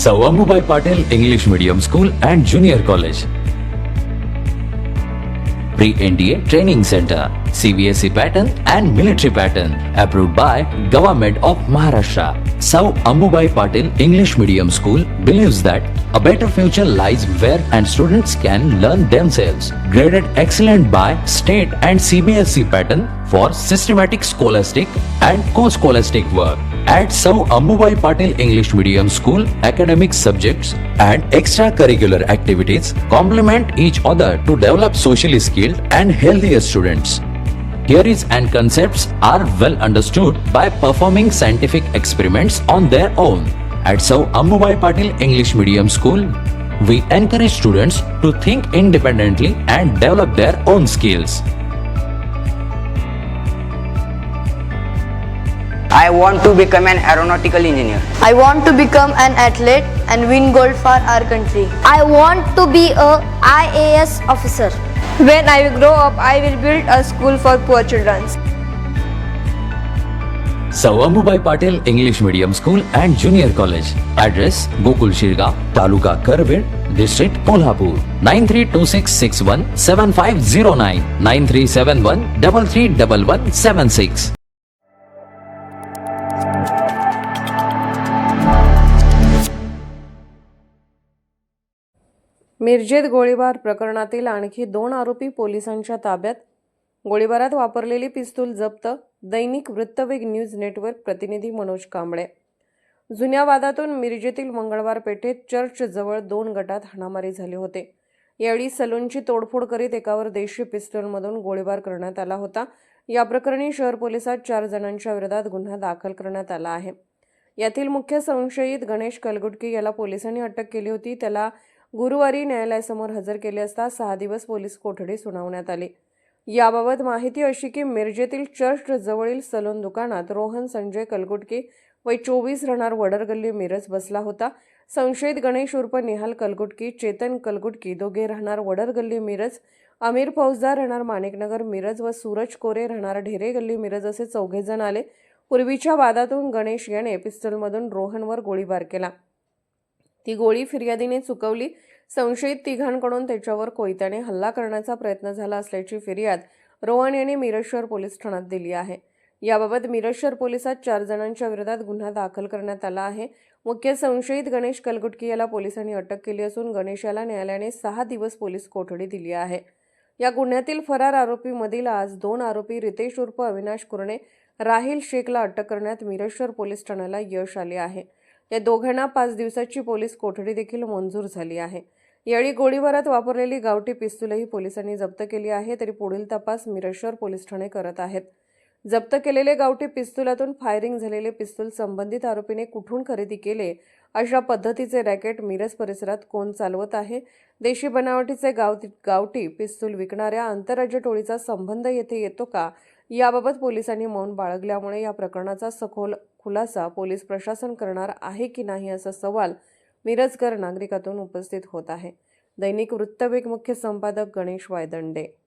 Sawambubai Patel English Medium School and Junior College. Pre-NDA Training Center, CBSE pattern and military pattern, approved by Government of Maharashtra. Sau Ambubai Patil English Medium School believes that a better future lies where and students can learn themselves. Graded excellent by state and CBSE pattern for systematic scholastic and co-scholastic work. At Sau Ambubai Patil English Medium School, academic subjects and extracurricular activities complement each other to develop socially skilled and healthier students. Theories and concepts are well understood by performing scientific experiments on their own. At Sau Ambubai Patil English Medium School, we encourage students to think independently and develop their own skills. I want to become an aeronautical engineer. I want to become an athlete and win gold for our country. I want to be a IAS officer. When I grow up, I will build a school for poor children. Sawambubai Patil English Medium School and Junior College. Address Gokul Shirga, Taluka Karved, District Kolhapur. 9326617509 9371 331176. मिरजेत गोळीबार प्रकरणातील आणखी दोन आरोपी पोलिसांच्या ताब्यात. गोळीबारात वापरलेली पिस्तूल जप्त दैनिक वृत्तवेग न्यूज नेटवर्क प्रतिनिधी मनोज कांबळे. जुन्या वादातून मिरजेतील मंगळवार पेठेत चर्चजवळ दोन गटात हाणामारी झाली होते. यावेळी सलूनची तोडफोड करीत एकावर देशी पिस्तूलमधून गोळीबार करण्यात आला होता. या प्रकरणी शहर पोलिसात चार जणांच्या विरोधात गुन्हा दाखल करण्यात आला आहे. यातील मुख्य संशयित गणेश कलगुटकी याला पोलिसांनी अटक केली होती. त्याला गुरुवारी न्यायालयासमोर हजर केले असता सहा दिवस पोलीस कोठडी सुनावण्यात आली. याबाबत माहिती अशी की मिरजेतील चर्च जवळील सलून दुकानात रोहन संजय कलकुटकी वय चोवीस राहणार वडरगल्ली मिरज बसला होता. संशयित गणेश उर्फ निहाल कलगुटकी चेतन कलगुटकी दोघे राहणार वडरगल्ली मिरज. अमीर फौजदार राहणार माणिकनगर मिरज व सूरज कोरे राहणार ढेरे गल्ली मिरज असे चौघे जण आले. पूर्वीच्या वादातून गणेश याने पिस्तलमधून रोहनवर गोळीबार केला. ती गोळी फिर्यादीने चुकवली. संशयित तिघांकडून त्याच्यावर कोयत्याने हल्ला करण्याचा प्रयत्न झाला असल्याची फिर्याद रोहन यांनी मिरज पोलीस ठाण्यात दिली आहे. याबाबत मिरज पोलिसात चार जणांच्या विरोधात गुन्हा दाखल करण्यात आला आहे. मुख्य संशयित गणेश कलगुटकी याला पोलिसांनी अटक केली असून गणेश याला न्यायालयाने सहा दिवस पोलीस कोठडी दिली आहे. या गुन्ह्यातील फरार आरोपीमधील आज दोन आरोपी रितेश उर्फ अविनाश कुरणे राहिल शेखला अटक करण्यात मिरज पोलीस ठाण्याला यश आले आहे. या दोघांना पाच दिवसाची पोलीस कोठडी देखील मंजूर झाली आहे. यावेळी गोळीबारात वापरलेली गावठी पिस्तूलही पोलिसांनी जप्त केली आहे तरी पुढील तपास मिरेश्वर पोलीस ठाणे करत आहेत. जप्त केलेले गावठी पिस्तुलातून फायरिंग झालेले पिस्तूल संबंधित आरोपीने कुठून खरेदी केले अशा पद्धतीचे रॅकेट मिरज परिसरात कोण चालवत आहे? देशी बनावटीचे गावठी गावठी पिस्तूल विकणाऱ्या आंतरराज्य टोळीचा संबंध येथे येतो का? याबाबत पोलिसांनी मौन बाळगल्यामुळे या प्रकरणाचा सखोल खुलासा पोलीस प्रशासन करणार आहे की नाही असा सवाल मिरजकर नागरिकातून उपस्थित होत आहे. दैनिक वृत्तवेग मुख्य संपादक गणेश वायदंडे.